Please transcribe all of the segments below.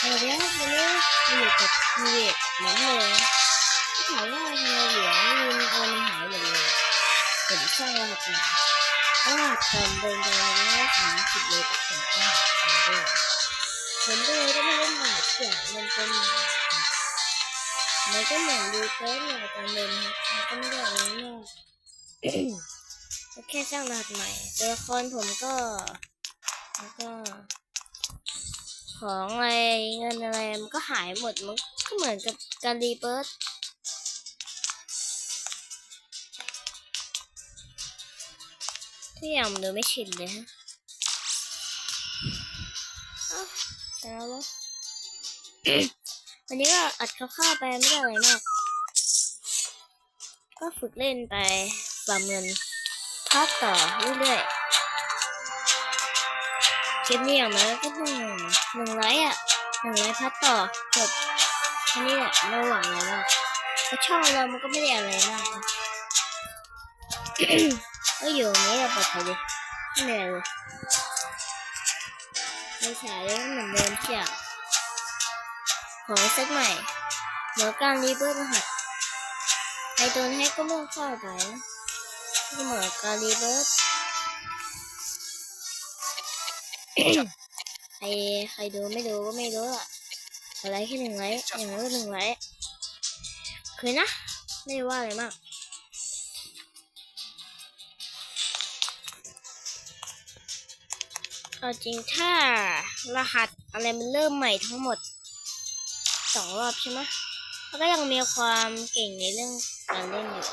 สวัสดีครับวันนี้มาอยู่กับพีเวทเหมือนเดิมที่ถามว่าทำไมเหลืองยืนโอนหายหมดเลยผมสร้างรหัสใหม่รหัสการเดินไปแล้วสามสิบเลยแต่ผมก็หาไปด้วยผมก็เลยได้ไม่เล่นหมาเสียงมันเป็นมันก็เหมือนดูเต้นอย่างการเดินมันก็ไม่ได้อะไรมากแค่สร้างรหัสใหม่ตัวละครผมก็ แล้วก็ ของอะไรเงินอะไรมันก็หายหมดมันก็เหมือนกับการรีเบิร์ตทุกอย่างดูไม่ชินเลยฮะแต่แล้ววันนี้ก็อัดคร่าวๆไปไม่ได้อะไรมาก ก็ฝึกเล่นไปฟาร์มเงินพักต่อเรื่อยๆ คลิปนี้อย่างน้ก็ต้องหนึ่งไลค์อะหนึ่งไลค์พัดต่อจบแค่นี้แหละไม่หวังอะไรมากเพราะช่องเรามันก็ไม่ได้อะไรมากนะก็อยู่นี้แหละปลอดภัยดีไม่เหนื่อยเลยไม่ฉายเลยเหมือนเดิมเชียวของเซ็ตใหม่เดี๋ยวการรีเบิร์ตรหัสใครโดนแฮกก็ไม่ต้องเข้าไปนะก็เหมือนการรีเบิร์ต ใครใครดูไม่ดูก็ไม่รู้อะอะไรแค่หนึ่งไลค์อย่างนั้นก็หนึ่งไลค์เคยนะ ไม่ได้ว่าอะไรมากเอาจริงถ้ารหัสอะไรมันเริ่มใหม่ทั้งหมดสองรอบใช่ไหมแล้วก็ยังมีความเก่งในเรื่องการเล่นอยู่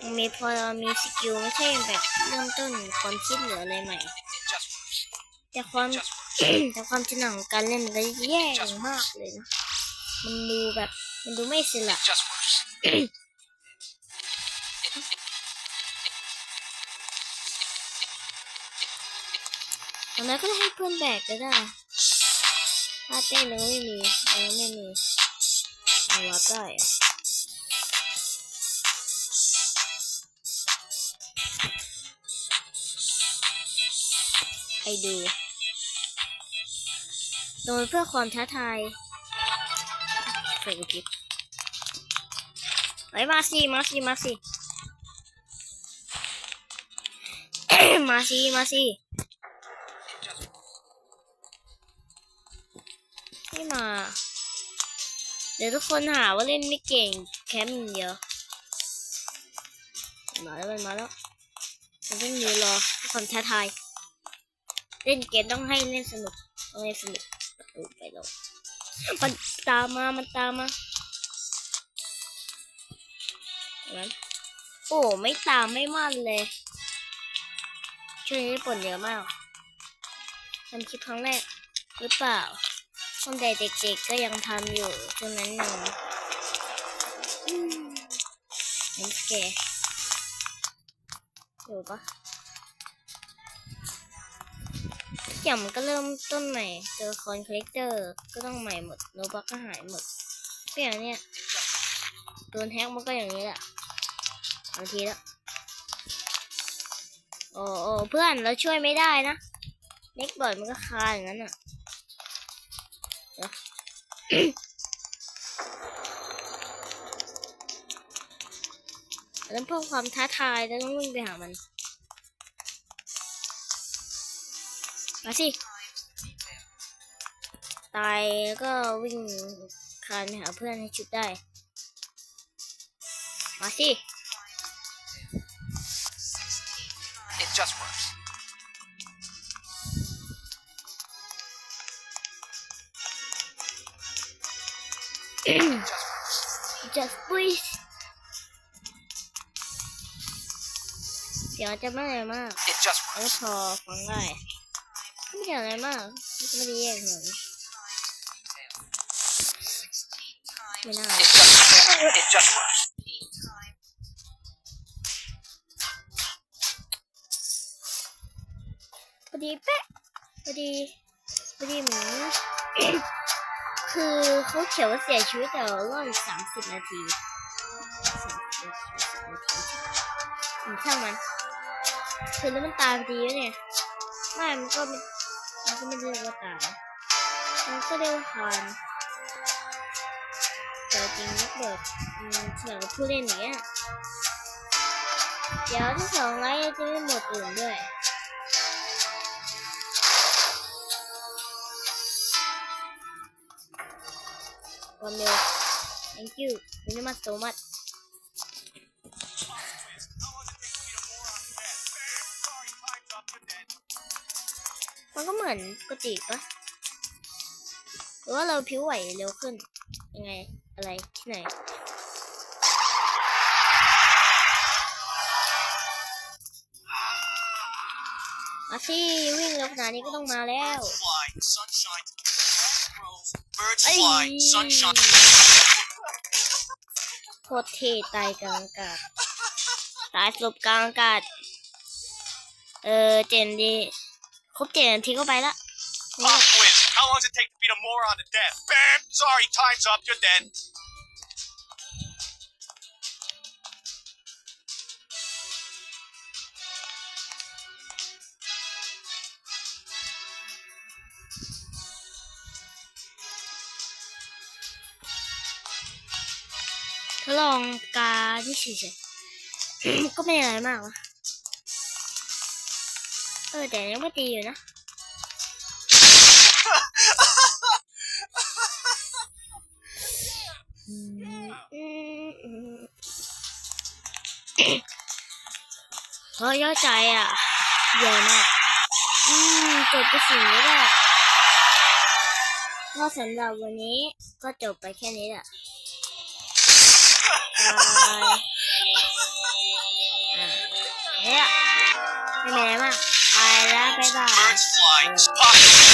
ยังมีพอมีสกิลไม่ใช่แบบเริ่มต้นความคิดหรืออะไรใหม่ แต่ความแต่ความจริงของการเล่นมันก็แย่มากเลยนะ มันดูแบบ มันดูไม่สิละ just worse. ตอนนั้นก็ให้เพื่อนแบกก็ได้ถ้าเต้นเราก็ไม่มีเราไม่มีเรารับได้อะให้ดู โดยเพื่อความท้าทายใส่กระพริบไปมาสิมาสิมาสิมาสิมาสิไม่มา เดี๋ยวทุกคนหาว่าเล่นไม่เก่งแคมป์อย่าเดียวมาแล้วมันมาแล้วมันต้องยืนรอความท้าทาย เล่นเกมต้องให้เล่นสนุกต้องเล่นสนุก ไปแล้วมันตามมา มันตามมาเห็นโอ้ไม่ตามไม่มั่นเลยช่วงนี้ปวดเยอะมากทำคลิปครั้งแรกหรือเปล่าตั้งแต่เด็กๆก็ยังทำอยู่ช่วงนั้นหนึ่งอืมเห็นแกอยู่ปะ ทุกอย่างมันก็เริ่มต้นใหม่ตัวละคอนคาแรคเตอร์ก็ต้องใหม่หมดโนบักก็หายหมดก็อย่างเนี้ยโดนแฮกมันก็อย่างนี้แหละบางทีแล้วโอ้โอ้เพื่อนเราช่วยไม่ได้นะเน็กบอดมันก็คาอย่างนั้นอะแล้วเพิ่มความท้าทายแล้วต้องวิ่งไปหามัน มาสิ ตายแล้วก็วิ่งคานไปหาเพื่อนให้ชุดได้ มาสิ It just works. just please เดี๋ยวจะไม่อะไรมาก It just แล้ว works. พอฟังได้ ไม่ได้อะไรมาก ไม่ได้แย่ขนาดนั้นไม่น่า It just works. พอดีเป๊ะพอดีพอดีเหมือนคือเขาเขียนว่าเสียชีวิตแต่รอดสามสิบนาทีถึงช่างมัน คือแล้วมันตายพอดีวะเนี่ยไม่มันก็ มันก็ไม่เรียกว่าตายมันก็เรียกว่าคานแต่จริงนักแบบอืมเถียงกับผู้เล่นอย่างเงี้ยเดี๋ยวที่สองไลฟ์จะไม่หมดอื่นด้วยความเร็ว thank you very much so much มันก็เหมือนกติปะหรือว่าเราผิวไหวเร็วขึ้น ยังไง อะไร ที่ไหน มาสิวิ่งเร็วขนาดนี้ก็ต้องมาแล้วไอ้โคตรเท่ตายกลางอากาศตายสลบกลางอากาศ เออ เจนดี ครบเจ็ดนาทีก็ไปละนี่ Pop quiz. How long does it take to beat a moron to death? Bam! Sorry, time's up. You're dead. ทดลองการที่สี่เฉยก็ไม่อะไรมากวะเออแต่ยังไม่ตีอยู่นะอืมอืมอืมเฮ้ยย่อใจอะเยอะมาก อืมจบไปสิ่งนี้แหละก็สำหรับวันนี้ก็จบไปแค่นี้แหละบายอ่าเนี่ยไม่มีอะไรมาก ไปแ